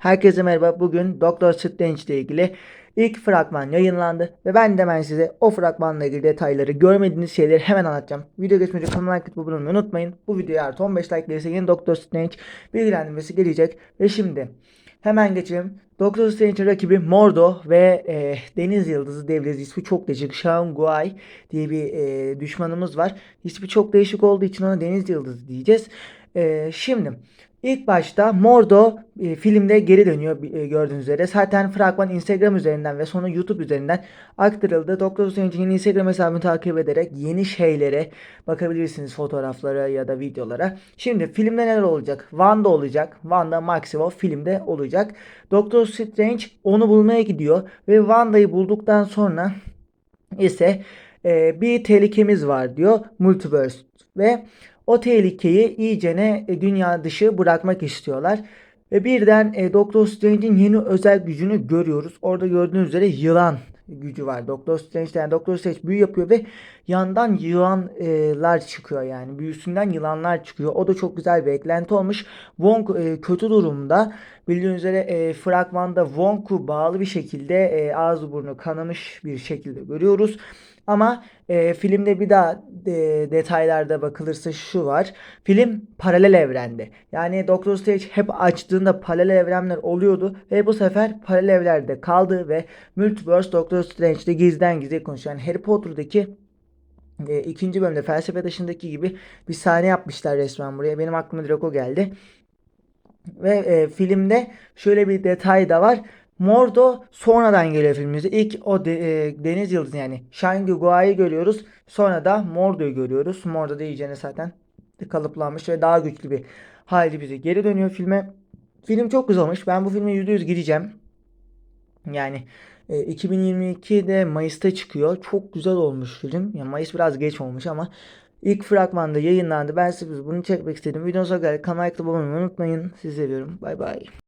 Herkese merhaba. Bugün Doctor Strange ile ilgili ilk fragman yayınlandı ve ben de hemen size o fragmanla ilgili detayları, görmediğiniz şeyleri hemen anlatacağım. Video geçmeden önce kanalıma like olmayı unutmayın. Bu videoya artı 15 like gelirse yeni Doctor Strange bilgilendirmesi gelecek ve şimdi hemen geçelim. Doctor Strange'in rakibi Mordo ve e, Deniz Yıldızı Devleti ismi çok değişik. Shaun Guai diye bir e, düşmanımız var. İsmi çok değişik olduğu için ona Deniz Yıldızı diyeceğiz. E, şimdi ilk başta Mordo e, filmde geri dönüyor e, gördüğünüz üzere. Zaten fragman Instagram üzerinden ve sonra YouTube üzerinden aktarıldı. Doctor Strange'in Instagram hesabını takip ederek yeni şeylere bakabilirsiniz fotoğraflara ya da videolara. Şimdi filmde neler olacak? Wanda olacak. Wanda Maximoff filmde olacak. Doctor Strange onu bulmaya gidiyor ve Wanda'yı bulduktan sonra ise e, bir tehlikemiz var diyor Multiverse ve o tehlikeyi iyicene e, dünya dışı bırakmak istiyorlar. Ve birden e, Doctor Strange'in yeni özel gücünü görüyoruz. Orada gördüğünüz üzere yılan gücü var. Doctor Strange'den yani Doctor Strange büyü yapıyor ve yandan yılanlar çıkıyor yani. Büyüsünden yılanlar çıkıyor. O da çok güzel bir eklenti olmuş. Wong e, kötü durumda. Bildiğiniz üzere e, fragmanda Wong'u bağlı bir şekilde e, ağzı burnu kanamış bir şekilde görüyoruz. Ama e, filmde bir daha e, detaylarda bakılırsa şu var. Film paralel evrende. Yani Doctor Strange hep açtığında paralel evrenler oluyordu ve bu sefer paralel evlerde kaldı ve Multiverse Doctor Strange'de gizden gizli konuşuyor. Yani Harry Potter'daki e, ikinci bölümde felsefe taşındaki gibi bir sahne yapmışlar resmen buraya. Benim aklıma direkt o geldi. Ve e, filmde şöyle bir detay da var. Mordo sonradan geliyor filmimizde. İlk o de, e, Deniz Yıldızı yani Shang Gua'yı görüyoruz. Sonra da Mordo'yu görüyoruz. Mordo da iyicene zaten kalıplanmış ve daha güçlü bir hali bize geri dönüyor filme. Film çok güzel olmuş. Ben bu filme %100 gideceğim. Yani e, 2022'de Mayıs'ta çıkıyor. Çok güzel olmuş film. Yani Mayıs biraz geç olmuş ama ilk fragmanda yayınlandı. Ben size bunu çekmek istedim. Sonuna kadar kanalıma abone olmayı unutmayın. Sizi seviyorum. Bay bay.